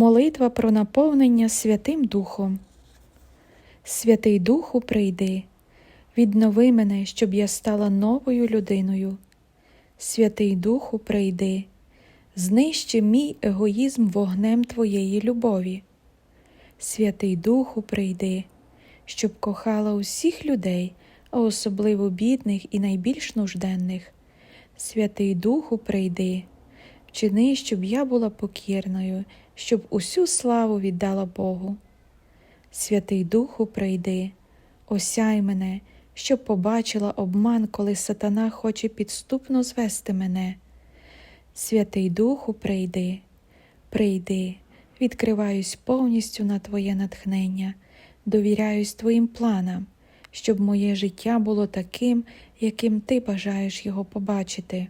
Молитва про наповнення Святим Духом. Святий Духу, прийди, віднови мене, щоб я стала новою людиною. Святий Духу, прийди, знищи мій егоїзм вогнем Твоєї любові. Святий Духу, прийди, щоб кохала усіх людей, а особливо бідних і найбільш нужденних. Святий Духу, прийди, вчини, щоб я була покірною, щоб усю славу віддала Богу. Святий Духу, прийди, осяй мене, щоб побачила обман, коли сатана хоче підступно звести мене. Святий Духу, прийди, прийди, відкриваюсь повністю на Твоє натхнення, довіряюсь Твоїм планам, щоб моє життя було таким, яким Ти бажаєш його побачити.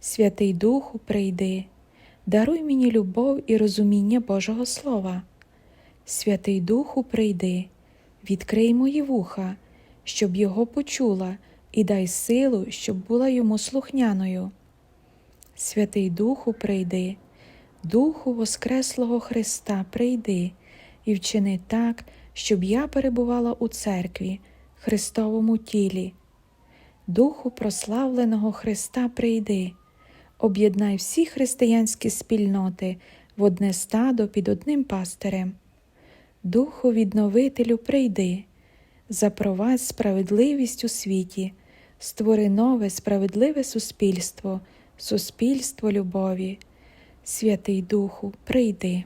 Святий Духу, прийди, даруй мені любов і розуміння Божого Слова. Святий Духу, прийди, відкрий мої вуха, щоб його почула, і дай силу, щоб була йому слухняною. Святий Духу, прийди, Духу Воскреслого Христа, прийди і вчини так, щоб я перебувала у церкві, Христовому тілі. Духу прославленого Христа, прийди, об'єднай всі християнські спільноти в одне стадо під одним пастирем. Духу відновителю, прийди, запровадь справедливість у світі, створи нове справедливе суспільство, суспільство любові. Святий Духу, прийди.